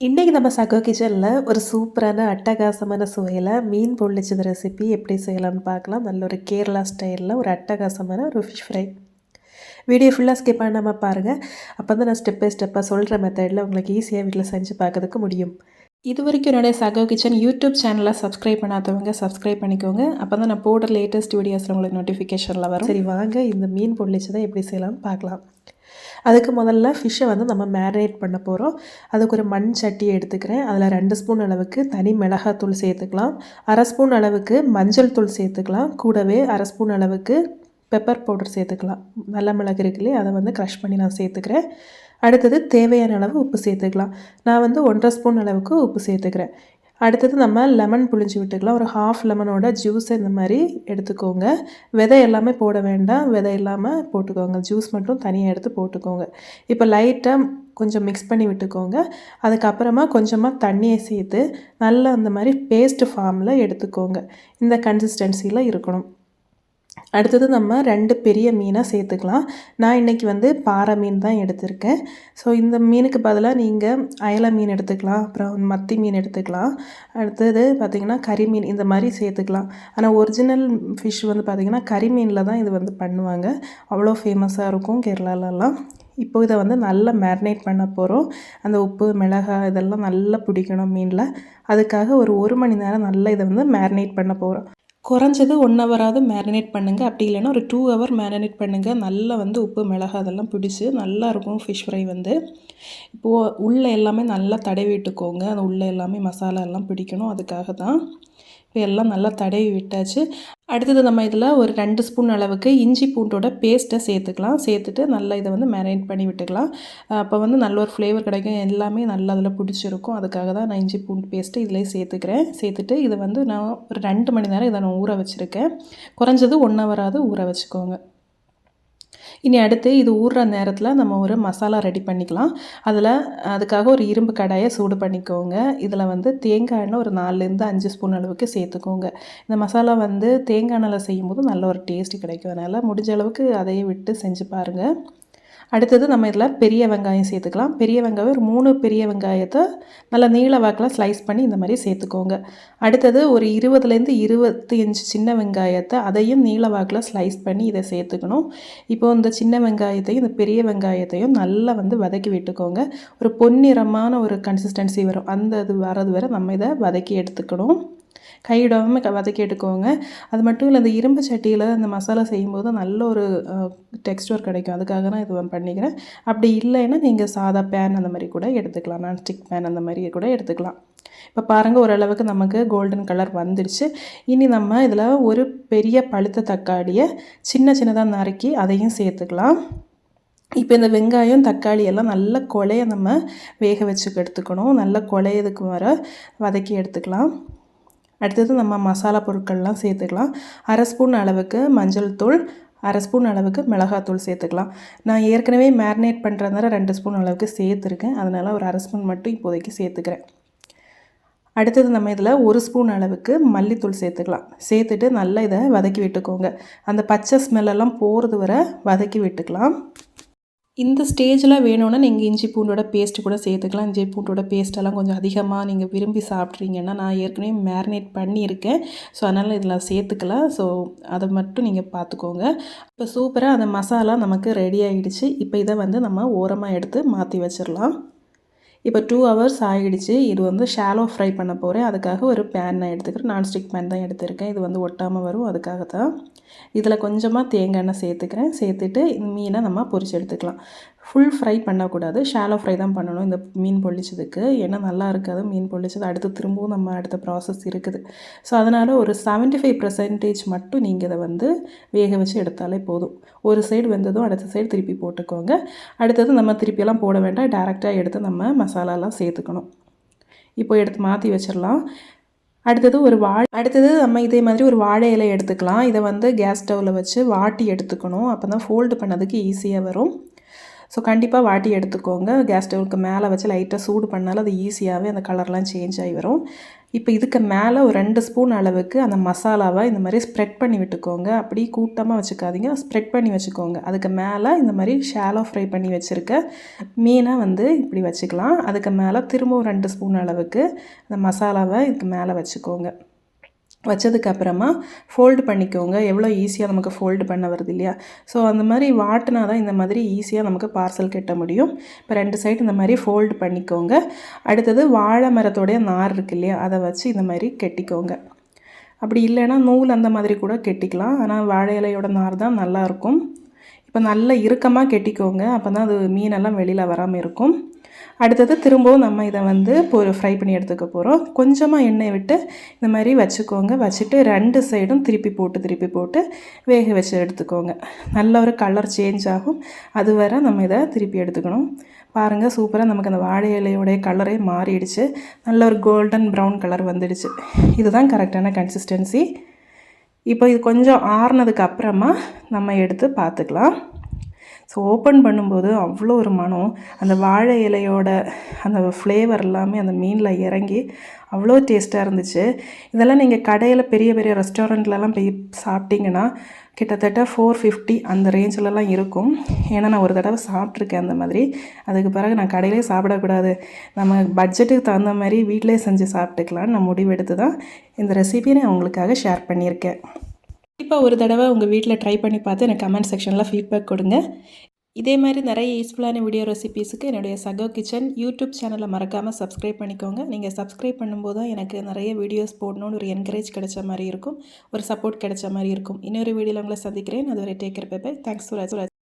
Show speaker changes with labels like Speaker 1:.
Speaker 1: இன்றைக்கி நம்ம சகோ கிச்சனில் ஒரு சூப்பரான அட்டகாசமான சுவையில் மீன் பொள்ளிச்சது ரெசிபி எப்படி செய்யலாம்னு பார்க்கலாம். நல்ல ஒரு கேரளா ஸ்டைலில் ஒரு அட்டகாசமான ஒரு ஃபிஷ் ஃப்ரை வீடியோ ஃபுல்லாக ஸ்கிப் பண்ணாமல் பாருங்கள் அப்போ தான் நான் ஸ்டெப் பை ஸ்டெப்பாக சொல்கிற மெத்தடில் உங்களுக்கு ஈஸியாக வீட்டில் செஞ்சு பார்க்கறதுக்கு முடியும். இது வரைக்கும் என்னுடைய சகோ கிச்சன் யூடியூப் சேனலை சப்ஸ்கிரைப் பண்ணாதவங்க சப்ஸ்கிரைப் பண்ணிக்கோங்க. அப்போ தான் நான் போடுற லேட்டஸ்ட் வீடியோஸில் உங்களுக்கு நோட்டிஃபிகேஷனில் வரும். சரி வாங்க. இந்த மீன் பொள்ளிச்சதை எப்படி செய்யலாம்னு பார்க்கலாம். அதுக்கு முதல்ல ஃபிஷ்ஷை வந்து நம்ம மேரினேட் பண்ண போகிறோம் அதுக்கு ஒரு மண் சட்டி எடுத்துக்கிறேன். அதில் ரெண்டு ஸ்பூன் அளவுக்கு தனி மிளகாத்தூள் சேர்த்துக்கலாம். அரை ஸ்பூன் அளவுக்கு மஞ்சள் தூள் சேர்த்துக்கலாம். கூடவே அரை ஸ்பூன் அளவுக்கு பெப்பர் பவுடர் சேர்த்துக்கலாம். நல்ல மிளகு இருக்குல்லையே அதை வந்து க்ரஷ் பண்ணி நான் சேர்த்துக்கிறேன். அடுத்தது தேவையான அளவு உப்பு சேர்த்துக்கலாம். நான் வந்து ஒன்றரை ஸ்பூன் அளவுக்கு உப்பு சேர்த்துக்கிறேன். அடுத்தது நம்ம லெமன் புளிஞ்சு விட்டுக்கலாம். ஒரு ஹாஃப் லெமனோட ஜூஸ் இந்த மாதிரி எடுத்துக்கோங்க. விதை எல்லாமே போட வேண்டாம். விதை இல்லாமல் போட்டுக்கோங்க. ஜூஸ் மட்டும் தனியாக எடுத்து போட்டுக்கோங்க. இப்போ லைட்டாக கொஞ்சம் மிக்ஸ் பண்ணி விட்டுக்கோங்க. அதுக்கப்புறமா கொஞ்சமாக தண்ணியை சேர்த்து நல்லா அந்த மாதிரி பேஸ்ட் ஃபார்மில் எடுத்துக்கோங்க. இந்த கன்சிஸ்டன்சியில் இருக்கணும். அடுத்தது நம்ம ரெண்டு பெரிய மீனாக சேர்த்துக்கலாம். நான் இன்றைக்கி வந்து பாறை மீன் தான் எடுத்திருக்கேன். ஸோ இந்த மீனுக்கு பதிலாக நீங்கள் அயல மீன் எடுத்துக்கலாம் அப்புறம் மத்தி மீன் எடுத்துக்கலாம். அடுத்தது பார்த்திங்கன்னா கறி மீன் இந்த மாதிரி சேர்த்துக்கலாம். ஆனால் ஒரிஜினல் ஃபிஷ் வந்து பார்த்திங்கன்னா கறி மீனில் தான் இது வந்து பண்ணுவாங்க. அவ்வளோ ஃபேமஸாக இருக்கும் கேரளாலலாம். இப்போ இதை வந்து நல்லா மேரினேட் பண்ண போகிறோம் அந்த உப்பு மிளகாய் இதெல்லாம் நல்லா பிடிக்கணும் மீனில். அதுக்காக ஒரு ஒரு மணி நேரம் நல்லா இதை வந்து மேரினேட் பண்ண போகிறோம் குறைஞ்சது ஒன் ஹவராவது மேரினேட் பண்ணுங்கள் அப்படி இல்லைன்னா ஒரு டூ ஹவர் மேரினேட் பண்ணுங்கள் நல்லா வந்து உப்பு மிளகா அதெல்லாம் பிடிச்சி நல்லாயிருக்கும் ஃபிஷ் ஃப்ரை வந்து. இப்போது உள்ளே எல்லாமே நல்லா தடவி விட்டுக்கோங்க. அந்த உள்ளே எல்லாமே மசாலா எல்லாம் பிடிக்கணும். அதுக்காக தான் இப்போ எல்லாம் நல்லா தடவி விட்டாச்சு. அடுத்தது நம்ம இதில் ஒரு ரெண்டு ஸ்பூன் அளவுக்கு இஞ்சி பூண்டோட பேஸ்ட்டை சேர்த்துக்கலாம். சேர்த்துட்டு நல்லா இதை வந்து மேரினேட் பண்ணி விட்டுக்கலாம். அப்போ வந்து நல்ல ஒரு ஃப்ளேவர் கிடைக்கும். எல்லாமே நல்லா அதில் பிடிச்சிருக்கும். அதுக்காக தான் நான் இஞ்சி பூண்டு பேஸ்ட்டு இதிலே சேர்த்துக்கிறேன். சேர்த்துட்டு இதை வந்து நான் ஒரு ரெண்டு மணி நேரம் இதை நான் ஊற வச்சுருக்கேன். குறைஞ்சது ஒன் ஹவராவது ஊற வச்சுக்கோங்க. இனி அடுத்து இது ஊறுற நேரத்தில் நம்ம ஒரு மசாலா ரெடி பண்ணிக்கலாம். அதில் அதுக்காக ஒரு இரும்பு கடாயை சூடு பண்ணிக்கோங்க. இதில் வந்து தேங்காய் எண்ணெய் ஒரு நாலுலேருந்து அஞ்சு ஸ்பூன் அளவுக்கு சேர்த்துக்கோங்க. இந்த மசாலா வந்து தேங்காய் எண்ணெயில் செய்யும்போது நல்ல ஒரு டேஸ்ட் கிடைக்கும். அதனால் முடிஞ்ச அளவுக்கு அதையே விட்டு செஞ்சு பாருங்கள் அடுத்தது நம்ம இதில் பெரிய வெங்காயம் சேர்த்துக்கலாம். பெரிய வெங்காயம் ஒரு மூணு பெரிய வெங்காயத்தை நல்லா நீள வாக்கில் ஸ்லைஸ் பண்ணி இந்த மாதிரி சேர்த்துக்கோங்க. அடுத்தது ஒரு இருபதுலேருந்து இருபத்தி அஞ்சு சின்ன வெங்காயத்தை அதையும் நீள வாக்கில் ஸ்லைஸ் பண்ணி இதை சேர்த்துக்கணும். இப்போ இந்த சின்ன வெங்காயத்தையும் இந்த பெரிய வெங்காயத்தையும் நல்லா வந்து வதக்கி விட்டுக்கோங்க. ஒரு பொன்னிறமான ஒரு கன்சிஸ்டன்சி வரும். அந்த இது வரது வரை நம்ம இதை வதக்கி எடுத்துக்கணும். கையிடாமல் க வதக்கி எடுக்கோங்க. அது மட்டும் இல்லை இந்த இரும்பு சட்டியில் அந்த மசாலா செய்யும்போது நல்ல ஒரு டெக்ஸ்டர் கிடைக்கும். அதுக்காக தான் இது பண்ணிக்கிறேன். அப்படி இல்லைன்னா நீங்கள் சாதா பேன் அந்த மாதிரி கூட எடுத்துக்கலாம். நான்ஸ்டிக் பேன் அந்த மாதிரி கூட எடுத்துக்கலாம். இப்போ பாருங்கள் ஓரளவுக்கு நமக்கு கோல்டன் கலர் வந்துடுச்சு இனி நம்ம இதில் ஒரு பெரிய பழுத்த தக்காளியை சின்ன சின்னதாக நறுக்கி அதையும் சேர்த்துக்கலாம். இப்போ இந்த வெங்காயம் தக்காளி எல்லாம் நல்ல கொலையை நம்ம வேக வச்சு எடுத்துக்கணும். நல்ல கொலையதுக்கு வர வதக்கி எடுத்துக்கலாம். அடுத்தது நம்ம மசாலா பொருட்கள்லாம் சேர்த்துக்கலாம். அரை ஸ்பூன் அளவுக்கு மஞ்சள் தூள் அரை ஸ்பூன் அளவுக்கு மிளகாத்தூள் சேர்த்துக்கலாம். நான் ஏற்கனவே மேரினேட் பண்ணுறதுனால ரெண்டு ஸ்பூன் அளவுக்கு சேர்த்துருக்கேன். அதனால் ஒரு அரை ஸ்பூன் மட்டும் இப்போதைக்கு சேர்த்துக்கிறேன். அடுத்தது நம்ம இதில் ஒரு ஸ்பூன் அளவுக்கு மல்லித்தூள் சேர்த்துக்கலாம். சேர்த்துட்டு நல்லா இதை வதக்கி விட்டுக்கோங்க. அந்த பச்சை ஸ்மெல்லெல்லாம் போகிறது வரை வதக்கி விட்டுக்கலாம். இந்த ஸ்டேஜில் வேணும்னா நீங்கள் இஞ்சி பூண்டோட பேஸ்ட்டு கூட சேர்த்துக்கலாம். இஞ்சி பூண்டோட பேஸ்ட்டெல்லாம் கொஞ்சம் அதிகமாக நீங்கள் விரும்பி சாப்பிட்றீங்கன்னா நான் ஏற்கனவே மேரினேட் பண்ணியிருக்கேன். ஸோ அதனால் இதில் சேர்த்துக்கலாம். ஸோ அதை மட்டும் நீங்கள் பார்த்துக்கோங்க. இப்போ சூப்பராக அந்த மசாலா நமக்கு ரெடி ஆகிடுச்சு இப்போ இதை வந்து நம்ம ஓரமாக எடுத்து மாற்றி வச்சிடலாம். இப்போ டூ ஹவர்ஸ் ஆகிடுச்சு இது வந்து ஷாலோ ஃப்ரை பண்ண போகிறேன் அதுக்காக ஒரு பேன் நான் எடுத்துக்கிறேன். நான்ஸ்டிக் பேன் தான் எடுத்திருக்கேன். இது வந்து ஒட்டாமல் வரும். அதுக்காக தான் இதில் கொஞ்சமாக தேங்காய் எண்ணெய் சேர்த்துக்கிறேன். சேர்த்துட்டு மீனை நம்ம பொரிச்சு எடுத்துக்கலாம். ஃபுல் ஃப்ரை பண்ணக்கூடாது. ஷாலோ ஃப்ரை தான் பண்ணணும் இந்த மீன் பொழிச்சதுக்கு. ஏன்னா நல்லா இருக்காது. மீன் பொழிச்சது அடுத்து திரும்பவும் நம்ம அடுத்த ப்ராசஸ் இருக்குது. ஸோ அதனால் ஒரு செவன்ட்டி ஃபைவ் பர்சன்டேஜ் மட்டும் நீங்கள் இதை வந்து வேக வச்சு எடுத்தாலே போதும். ஒரு சைடு வெந்ததும் அடுத்த சைடு திருப்பி போட்டுக்கோங்க. அடுத்தது நம்ம திருப்பியெல்லாம் போட வேண்டாம். டேரெக்டாக எடுத்து நம்ம மசாலாலாம் சேர்த்துக்கணும். இப்போ எடுத்து மாற்றி வச்சிடலாம். அடுத்தது ஒரு வா அடுத்தது நம்ம இதே மாதிரி ஒரு வாழை இலை எடுத்துக்கலாம். இதை வந்து கேஸ் ஸ்டவ்வில் வச்சு வாட்டி எடுத்துக்கணும். அப்போ தான் ஃபோல்டு பண்ணதுக்கு ஈஸியாக வரும். ஸோ கண்டிப்பாக வாட்டி எடுத்துக்கோங்க. கேஸ் ஸ்டவ்வுக்கு மேலே வச்சு லைட்டாக சூடு பண்ணாலும் அது ஈஸியாகவே அந்த கலர்லாம் சேஞ்ச் ஆகி வரும். இப்போ இதுக்கு மேலே ஒரு ரெண்டு ஸ்பூன் அளவுக்கு அந்த மசாலாவை இந்த மாதிரி ஸ்ப்ரெட் பண்ணி விட்டுக்கோங்க. அப்படி கூட்டமாக வச்சுக்காதீங்க. ஸ்ப்ரெட் பண்ணி வச்சுக்கோங்க. அதுக்கு மேலே இந்த மாதிரி ஷாலோ ஃப்ரை பண்ணி வச்சுருக்க மீனை வந்து இப்படி வச்சுக்கலாம். அதுக்கு மேலே திரும்பவும் ரெண்டு ஸ்பூன் அளவுக்கு அந்த மசாலாவை இதுக்கு மேலே வச்சுக்கோங்க. வச்சதுக்கப்புறமா ஃபோல்டு பண்ணிக்கோங்க. எவ்வளோ ஈஸியாக நமக்கு ஃபோல்டு பண்ண வருது இல்லையா? ஸோ அந்த மாதிரி வாட்டினா தான் இந்த மாதிரி ஈஸியாக நமக்கு பார்சல் கட்ட முடியும். இப்போ ரெண்டு சைடு இந்த மாதிரி ஃபோல்டு பண்ணிக்கோங்க. அடுத்தது வாழை மரத்தோடைய நார் இருக்கு இல்லையா? அதை வச்சு இந்த மாதிரி கெட்டிக்கோங்க. அப்படி இல்லைன்னா நூல் அந்த மாதிரி கூட கெட்டிக்கலாம். ஆனால் வாழை இலையோட நார் தான் நல்லாயிருக்கும் இப்போ நல்லா இறுக்கமாக கெட்டிக்கோங்க. அப்போ தான் அது மீனெல்லாம் வெளியில் வராமல் இருக்கும். அடுத்தது திரும்பவும் நம்ம இதை வந்து இப்போ ஃப்ரை பண்ணி எடுத்துக்க போகிறோம் கொஞ்சமாக எண்ணெய் விட்டு இந்த மாதிரி வச்சுக்கோங்க. வச்சுட்டு ரெண்டு சைடும் திருப்பி போட்டு திருப்பி போட்டு வேக வச்சு எடுத்துக்கோங்க. நல்ல ஒரு கலர் சேஞ்ச் ஆகும். அது வரை நம்ம இதை திருப்பி எடுத்துக்கணும். பாருங்கள் சூப்பராக நமக்கு அந்த வாழை இலையோடைய கலரே மாறிடுச்சு. நல்ல ஒரு கோல்டன் ப்ரௌன் கலர் வந்துடுச்சு. இதுதான் கரெக்டான கன்சிஸ்டன்சி இப்போ இது கொஞ்சம் ஆறுனதுக்கு அப்புறமா நம்ம எடுத்து பார்த்துக்கலாம். ஸோ ஓப்பன் பண்ணும்போது அவ்வளோ ஒரு மனம். அந்த வாழை இலையோட அந்த ஃப்ளேவர் எல்லாமே அந்த மீனில் இறங்கி அவ்வளோ டேஸ்ட்டாக இருந்துச்சு. இதெல்லாம் நீங்கள் கடையில் பெரிய பெரிய ரெஸ்டாரண்ட்லலாம் போய் சாப்பிட்டீங்கன்னா கிட்டத்தட்ட ஃபோர் ஃபிஃப்டி அந்த ரேஞ்சிலலாம் இருக்கும். ஏன்னா நான் ஒரு தடவை சாப்பிட்ருக்கேன் அந்த மாதிரி. அதுக்கு பிறகு நான் கடையிலே சாப்பிடக்கூடாது. நம்ம பட்ஜெட்டுக்கு தகுந்த மாதிரி வீட்டிலே செஞ்சு சாப்பிட்டுக்கலான்னு நான் முடிவெடுத்து தான் இந்த ரெசிபியை நான் உங்களுக்காக ஷேர் பண்ணியிருக்கேன். இப்போ ஒரு தடவை உங்கள் வீட்டில் ட்ரை பண்ணி பார்த்து எனக்கு கமெண்ட் செக்ஷனில் ஃபீட்பேக் கொடுங்க. இதே மாதிரி நிறைய யூஸ்ஃபுல்லான வீடியோ ரெசிபீஸுக்கு என்னுடைய சகோ கிச்சன் யூடியூப் சேனலை மறக்காமல் சப்ஸ்கிரைப் பண்ணிக்கோங்க. நீங்கள் சப்ஸ்கிரைப் பண்ணும்போது தான் எனக்கு நிறைய வீடியோஸ் போடணும்னு ஒரு என்கரேஜ் கிடைச்ச மாதிரி இருக்கும். ஒரு சப்போர்ட் கிடைச்ச மாதிரி இருக்கும். இன்னொரு வீடியோவில் உங்களை சந்திக்கிறேன். அதுவரை டேக்கர் பேப்பர் தேங்க்ஸ் ஃபார்